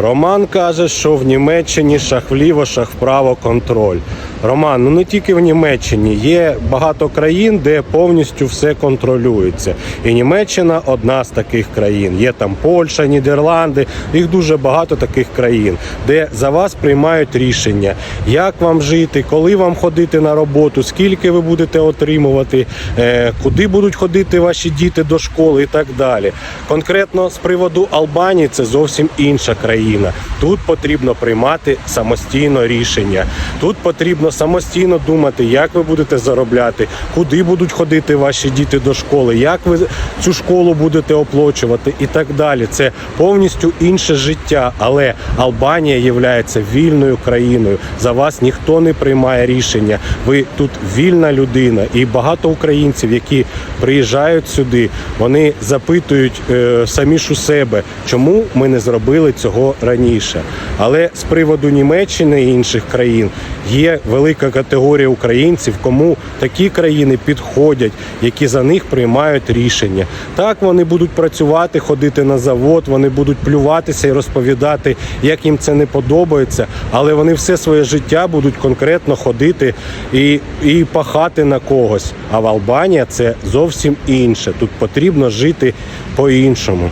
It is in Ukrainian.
Роман каже, що в Німеччині шаг вліво, контроль. Роман, ну не тільки в Німеччині, є багато країн, де повністю все контролюється. І Німеччина одна з таких країн. Є там Польща, Нідерланди, їх дуже багато таких країн, де за вас приймають рішення, як вам жити, коли вам ходити на роботу, скільки ви будете отримувати, е, куди будуть ходити ваші діти до школи і так далі. Конкретно з приводу Албанії це зовсім інша країна. Тут потрібно приймати самостійно рішення. Тут потрібно самостійно думати, як ви будете заробляти, куди будуть ходити ваші діти до школи, як ви цю школу будете оплачувати і так далі. Це повністю інше життя. Але Албанія є вільною країною. За вас ніхто не приймає рішення. Ви тут вільна людина, і багато українців, які приїжджають сюди, вони запитують е, самі ж у себе, чому ми не зробили цього раніше. Але з приводу Німеччини і інших країн є велика категорія українців, кому такі країни підходять, які за них приймають рішення. Так вони будуть працювати, ходити на завод, вони будуть плюватися і розповідати, як їм це не подобається, але вони все своє життя будуть конкретно ходити і, і пахати на когось. А в Албанія це зовсім інше. Тут потрібно жити по-іншому.